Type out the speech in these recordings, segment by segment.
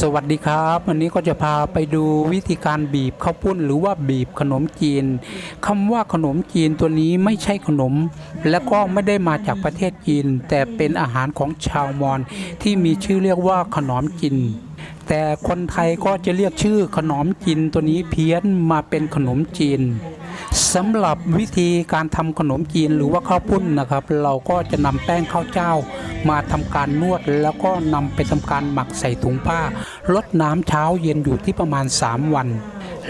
สวัสดีครับ วันนี้ก็จะพาไปดูวิธีการบีบข้าวปุ้นหรือว่าบีบขนมจีนคำว่าขนมจีนตัวนี้ไม่ใช่ขนม และก็ไม่ได้มาจากประเทศจีน แต่เป็นอาหารของชาวมอญที่มีชื่อเรียกว่าขนมจีนแต่คนไทยก็จะเรียกชื่อขนมจีนตัวนี้เพี้ยนมาเป็นขนมจีน สำหรับวิธีการทำขนมจีนหรือว่าข้าวปุ้นนะครับ เราก็จะนำแป้งข้าวเจ้า มาทำการนวดแล้วก็นำไปทำการหมักใส่ถุงผ้าลดน้ำเช้าเย็นอยู่ที่ประมาณ 3 วัน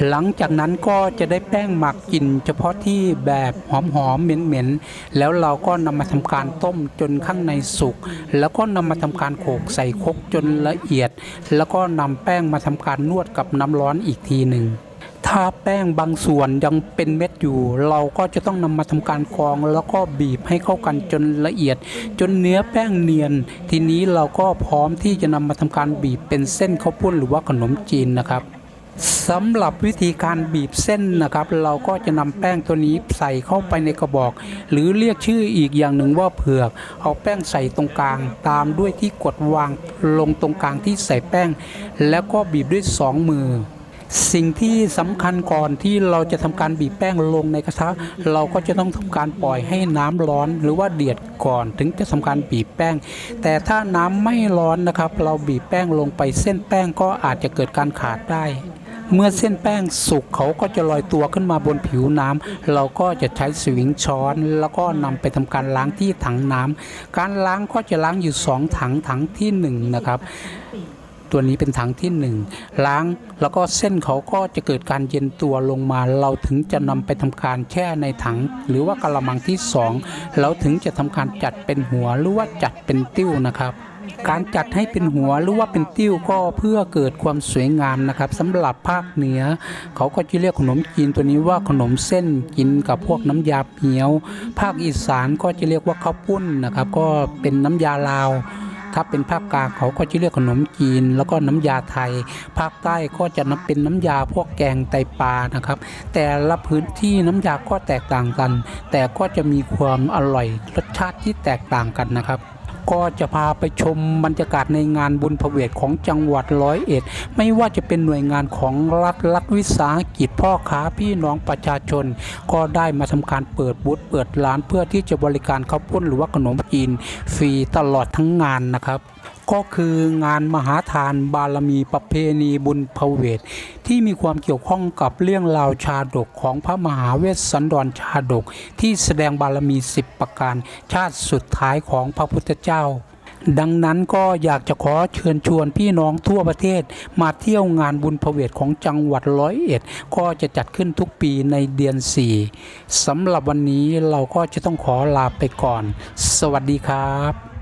หลังจากนั้นก็จะได้แป้งหมักกินเฉพาะที่แบบหอมๆเหม็นๆแล้วเราก็นำมาทำการต้มจนข้างในสุก แล้วก็นำมาทำการโขกใส่คกจนละเอียด แล้วก็นำแป้งมาทำการนวดกับน้ำร้อนอีกทีหนึ่ง ถ้าแป้งบางส่วนยังเป็นเม็ดอยู่ เราก็จะต้องนำมาทำการกรองแล้วก็บีบให้เข้ากันจนละเอียด จนเนื้อแป้งเนียน ทีนี้เราก็พร้อมที่จะนำมาทำการบีบเป็นเส้นข้าวปุ้นหรือว่าขนมจีนนะครับสำหรับวิธีการบีบเส้นนะครับ เราก็จะนำแป้งตัวนี้ใส่เข้าไปในกระบอก หรือเรียกชื่ออีกอย่างหนึ่งว่าเผือก เอาแป้งใส่ตรงกลาง ตามด้วยที่กดวางลงตรงกลางที่ใส่แป้ง แล้วก็บีบด้วยสองมือ สิ่งที่สำคัญก่อนที่เราจะทำการบีบแป้งลงในกระทะเราก็จะต้องทำการปล่อยให้น้ำร้อนหรือว่าเดือดก่อนถึงจะทำการบีบแป้ง แต่ถ้าน้ำไม่ร้อนนะครับ เราบีบแป้งลงไปเส้นแป้งก็อาจจะเกิดการขาดได้เมื่อเส้นแป้งสุกเขาก็จะลอยตัวขึ้นมาบนผิวน้ำเราก็จะใช้สวิงช้อน แล้วก็นำไปทำการล้างที่ถังน้ำการล้างก็จะล้างอยู่สองถังถังที่หนึ่งนะครับ ตัวนี้เป็นถังที่หนึ่งล้างแล้วก็เส้นเขาก็จะเกิดการเย็นตัวลงมา เราถึงจะนำไปทำการแช่ในถัง หรือว่ากระมังที่สองเราถึงจะทำการจัดเป็นหัวหรือว่าจัดเป็นติ้วนะครับการจัดให้เป็นหัวหรือว่าเป็นติ้วก็เพื่อเกิดความสวยงามนะครับสำหรับภาคเหนือ เขาก็จะเรียกขนมจีนตัวนี้ว่าขนมเส้นกินกับพวกน้ำยาเหียว ภาคอีสานก็จะเรียกว่าข้าวปุ้นนะครับ ก็เป็นน้ำยาลาว ถ้าเป็นภาคกลางเขาก็จะเรียกขนมจีน แล้วก็น้ำยาไทย ภาคใต้ก็จะนับเป็นน้ำยาพวกแกงไตปลานะครับ แต่ละพื้นที่น้ำยาก็แตกต่างกัน แต่ก็จะมีความอร่อยรสชาติที่แตกต่างกันนะครับ ก็จะพาไปชมบรรยากาศในงานบุญพเวทของจังหวัดร้อยเอ็ด ไม่ว่าจะเป็นหน่วยงานของรัฐรัฐวิสาหกิจพ่อค้าพี่น้องประชาชน ก็ได้มาทำการเปิดบูธเปิดร้านเพื่อที่จะบริการข้าวปุ้นหรือว่าขนมจีนฟรีตลอดทั้งงานนะครับ ก็คืองานมหาทานบารมีประเพณีบุญพเวทที่มีความเกี่ยวข้องกับเรื่องราวชาดกของพระมหาเวสสันดรชาดก ที่แสดงบารมี 10 ประการ ชาติสุดท้ายของพระพุทธเจ้าดังนั้นก็อยากจะขอเชิญชวนพี่น้องทั่วประเทศ มาเที่ยวงานบุญพเวทของจังหวัดร้อยเอ็ด ก็จะจัดขึ้นทุกปีในเดือน 4สำหรับวันนี้เราก็จะต้องขอลาไปก่อน สวัสดีครับ